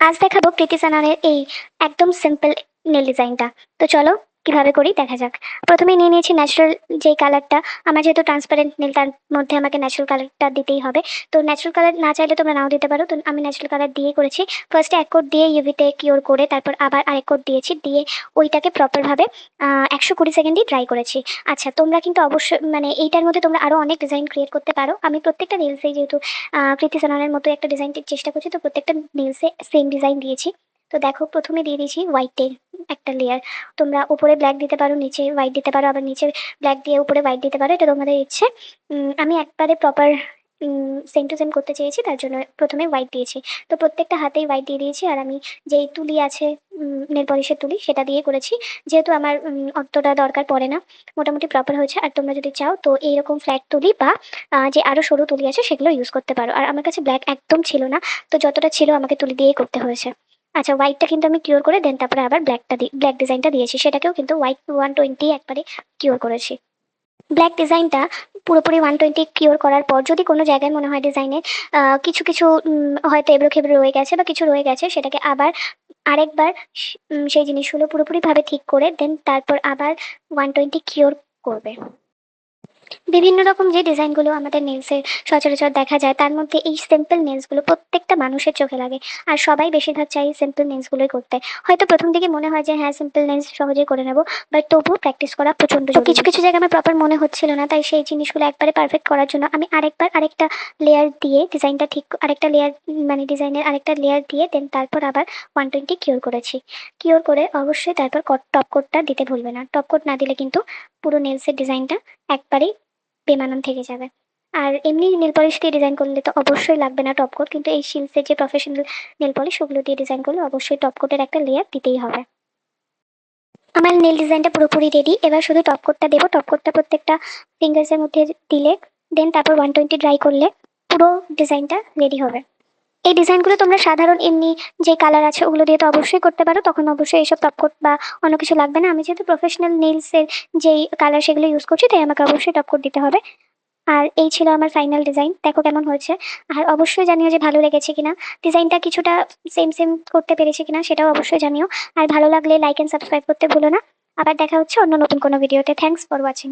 আজ দেখাবো প্রীতি সাননের এই একদম সিম্পল নেল ডিজাইনটা তো চলো কীভাবে করি দেখা যাক। প্রথমে নিয়ে নিয়েছি ন্যাচারাল যেই কালারটা আমার যেহেতু ট্রান্সপারেন্ট নীল, তার মধ্যে আমাকে ন্যাচারাল কালারটা দিতেই হবে। তো ন্যাচারাল কালার না চাইলে তোমরা নাও দিতে পারো। তো আমি ন্যাচারাল কালার দিয়ে করেছি। ফার্স্টে এক কোট দিয়ে ইউভিতে কিওর করে, তারপর আবার আরেক কোট দিয়েছি। দিয়ে ওইটাকে প্রপারভাবে একশো কুড়ি সেকেন্ডই ট্রাই করেছি। আচ্ছা তোমরা কিন্তু অবশ্যই মানে এইটার মধ্যে তোমরা আরও অনেক ডিজাইন ক্রিয়েট করতে পারো। আমি প্রত্যেকটা রিলসেই যেহেতু কৃতি প্রীতি মতো একটা ডিজাইন চেষ্টা করছি, তো প্রত্যেকটা রিলসে সেম ডিজাইন দিয়েছি। তো দেখো, প্রথমে দিয়ে দিয়েছি হোয়াইটের একটা লেয়ার তোমরা উপরে ব্ল্যাক দিতে পারো, নিচে হোয়াইট দিতে পারো, আবার নিচে ব্ল্যাক দিয়ে উপরে হোয়াইট দিতে পারো। এটা তোমাদের ইচ্ছে। আমি একবারে প্রপার সেম টু সেম করতে চেয়েছি, তার জন্য প্রথমে হোয়াইট দিয়েছি। তো প্রত্যেকটা হাতেই হোয়াইট দিয়ে দিয়েছি, আর আমি যেই তুলি আছে নেল পলিশের তুলি, সেটা দিয়ে করেছি। যেহেতু আমার অতটা দরকার পড়ে না, মোটামুটি প্রপার হয়েছে। আর তোমরা যদি চাও, তো এইরকম ফ্ল্যাট তুলি বা যে আরও সরু তুলি আছে, সেগুলো ইউজ করতে পারো। আর আমার কাছে ব্ল্যাক একদম ছিল না, তো যতটা ছিল আমাকে তুলি দিয়েই করতে হয়েছে। আচ্ছা হোয়াইটটা কিন্তু আমি কিওর করে দেন, তারপরে আবার ব্ল্যাকটা ব্ল্যাক ডিজাইনটা দিয়েছি। সেটাকেও কিন্তু হোয়াইট ওয়ান টোয়েন্টি একবারে কিওর করেছি। ব্ল্যাক ডিজাইনটা পুরোপুরি ওয়ান টোয়েন্টি কিওর করার পর যদি কোনো জায়গায় মনে হয় ডিজাইনের কিছু কিছু হয়তো এবড়ো খেবড়ো রয়ে গেছে বা কিছু রয়ে গেছে, সেটাকে আবার আরেকবার সেই জিনিসগুলো পুরোপুরিভাবে ঠিক করে দেন, তারপর আবার ওয়ান টোয়েন্টি কিওর করবে। বিভিন্ন রকম যে ডিজাইনগুলো আমাদের নেলসের সচরাচর দেখা যায় তার মধ্যে এই সিম্পল নেলসগুলো প্রত্যেকটা মানুষের চোখে লাগে। আর সবাই বেশিরভাগ চাই সিম্পল নেলসগুলোই করতে। হয়তো প্রথম দিকে মনে হয় যে হ্যাঁ সিম্পল নেলস সহজে করে নেব বাট তবুও প্র্যাকটিস করা প্রচণ্ড। কিছু কিছু জায়গায় আমার প্রপার মনে হচ্ছিল না তাই সেই জিনিসগুলো একবারে পারফেক্ট করার জন্য আমি আরেকবার আরেকটা লেয়ার দিয়ে ডিজাইনটা ঠিক আরেকটা লেয়ার মানে ডিজাইনের আরেকটা লেয়ার দিয়ে দেন তারপর আবার ওয়ান টোয়েন্টি কিওর করেছি। কিওর করে অবশ্যই তারপর টপ কোটটা দিতে ভুলবে না। টপ কোট না দিলে কিন্তু পুরো নেলসের ডিজাইনটা একবারেই বেমানান থেকে যাবে। আর এমনি নেল পলিশ দিয়ে ডিজাইন করলে তো অবশ্যই লাগবে না টপ কোট কিন্তু এই শিলসের যে প্রফেশনাল নেল পলিশ ওগুলো দিয়ে ডিজাইন করলে অবশ্যই টপ কোটের একটা লেয়ার দিতেই হবে। আমার নেল ডিজাইনটা পুরোপুরি রেডি এবার শুধু টপ কোটটা দেবো। টপ কোটটা প্রত্যেকটা ফিঙ্গার্সের মধ্যে দিলে দেন তারপর ওয়ান টোয়েন্টি ড্রাই করলে পুরো ডিজাইনটা রেডি হবে। এই ডিজাইনগুলো তোমরা সাধারণ এমনি যে কালার আছে ওগুলো দিয়ে তো অবশ্যই করতে পারো, তখন অবশ্যই এইসব টপ কোট বা অন্য কিছু লাগবে না। আমি যেহেতু প্রফেশনাল নেলসের যেই কালার সেগুলো ইউজ করছি, তাই আমাকে অবশ্যই টপ কোট দিতে হবে। আর এই ছিল আমার ফাইনাল ডিজাইন দেখো কেমন হয়েছে। আর অবশ্যই জানিও যে ভালো লেগেছে কিনা। ডিজাইনটা কিছুটা সেম সেম করতে পেরেছি কিনা, সেটাও অবশ্যই জানিও। আর ভালো লাগলে লাইক অ্যান্ড সাবস্ক্রাইব করতে ভুলো না। আবার দেখা হচ্ছে অন্য নতুন কোনো ভিডিওতে থ্যাঙ্কস ফর ওয়াচিং